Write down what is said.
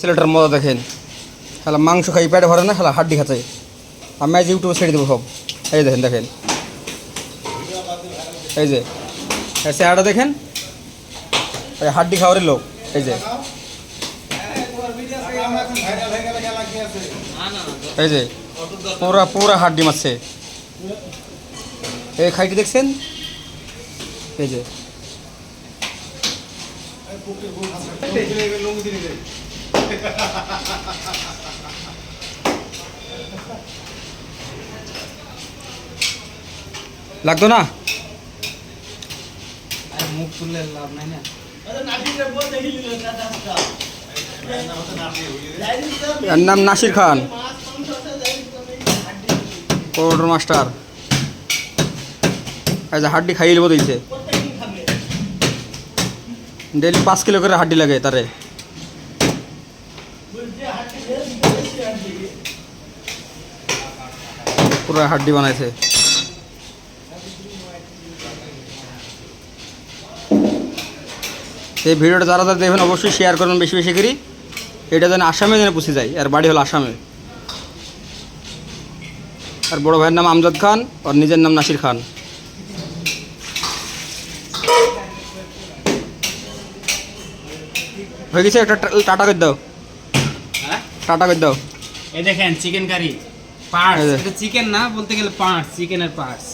ছেলেটার মজা দেখেন। হ্যাঁ মাংস খাই, পেটে ভরে না খেলা হাড্ডি খাচ্ছে। আমি আজ ইউটিউবে ছেড়ে দেবো সব। এই দেখেন দেখেন। এই যে চেহারাটা দেখেন। এই হাড্ডি খাওয়ারের লোক, এই যে। এই যে, পুরা পুরা হাড্ডি মারছে। এই খাইটি দেখছেন? এই যে। লাগতো না? মুখ তুললে লাভ নাই না। এর নাম নাসির খান। কোর্ডর মাস্টার। যে হাড্ডি খাইয়ে নেব দিয়েছে। ডেলি পাঁচ কিলো করে হাড্ডি লাগে তারে। পুরো হাড্ডি বানাইছে। এই ভিডিওটা যারা যারা দেখবেন অবশ্যই শেয়ার করবেন বেশি বেশি করে। এটা যেন আসামে যেন পুষে যায়। আর বাড়ি হলো আসামে। আর বড় ভাইয়ের নাম আমজাদ খান আর নিজের নাম নাসির খান। হয়ে গেছে একটা টাটা করে দাও। হ্যাঁ? টাটা করে দাও। এই দেখেন চিকেন কারি পার্টস এটা চিকেন না বলতে গেলে পার্টস চিকেনের পার্টস।